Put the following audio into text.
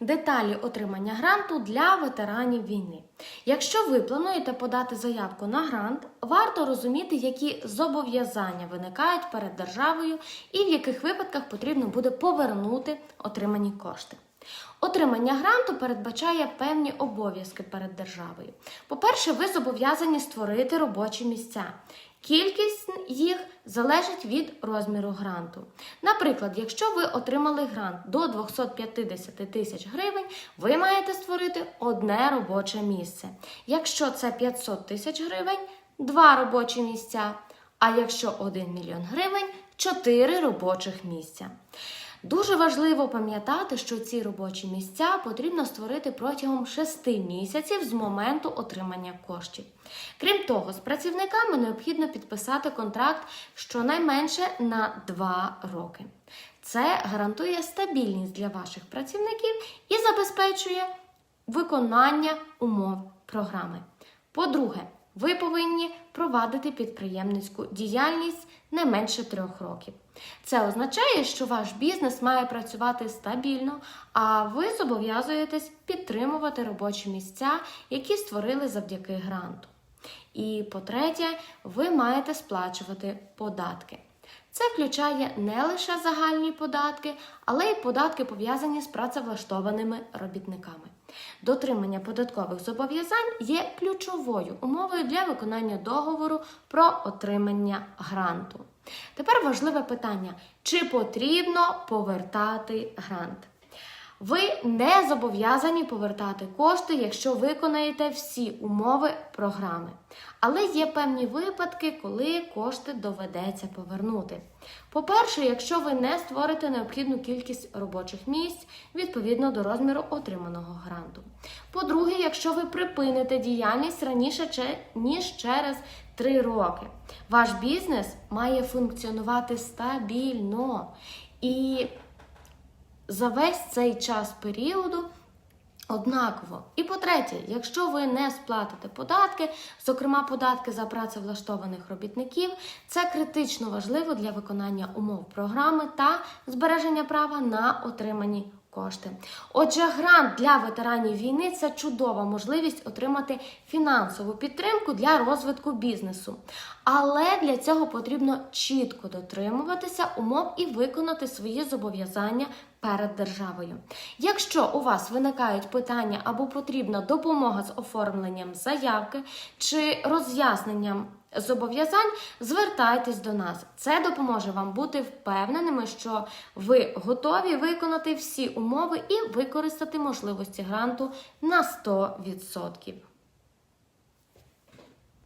Деталі отримання гранту для ветеранів війни. Якщо ви плануєте подати заявку на грант, варто розуміти, які зобов'язання виникають перед державою і в яких випадках потрібно буде повернути отримані кошти. Отримання гранту передбачає певні обов'язки перед державою. По-перше, ви зобов'язані створити робочі місця. Кількість їх залежить від розміру гранту. Наприклад, якщо ви отримали грант до 250 тисяч гривень, ви маєте створити одне робоче місце. Якщо це 500 тисяч гривень, два робочі місця. А якщо 1 мільйон гривень, 4 робочих місця. Дуже важливо пам'ятати, що ці робочі місця потрібно створити протягом 6 місяців з моменту отримання коштів. Крім того, з працівниками необхідно підписати контракт щонайменше на 2 роки. Це гарантує стабільність для ваших працівників і забезпечує виконання умов програми. По-друге, ви повинні провадити підприємницьку діяльність не менше трьох років. Це означає, що ваш бізнес має працювати стабільно, а ви зобов'язуєтесь підтримувати робочі місця, які створили завдяки гранту. І по-третє, ви маєте сплачувати податки. Це включає не лише загальні податки, але й податки пов'язані з працевлаштованими робітниками. Дотримання податкових зобов'язань є ключовою умовою для виконання договору про отримання гранту. Тепер важливе питання: чи потрібно повертати грант? Ви не зобов'язані повертати кошти, якщо виконаєте всі умови програми. Але є певні випадки, коли кошти доведеться повернути. По-перше, якщо ви не створите необхідну кількість робочих місць відповідно до розміру отриманого гранту. По-друге, якщо ви припините діяльність раніше ніж через 3 роки, ваш бізнес має функціонувати стабільно. І за весь цей час періоду однаково. І по-третє, якщо ви не сплатите податки, зокрема податки за працевлаштованих робітників, це критично важливо для виконання умов програми та збереження права на отримані кошти. Отже, грант для ветеранів війни це чудова можливість отримати фінансову підтримку для розвитку бізнесу. Але для цього потрібно чітко дотримуватися умов і виконати свої зобов'язання перед державою. Якщо у вас виникають питання або потрібна допомога з оформленням заявки чи роз'ясненням зобов'язань, звертайтесь до нас. Це допоможе вам бути впевненими, що ви готові виконати всі умови і використати можливості гранту на 100%.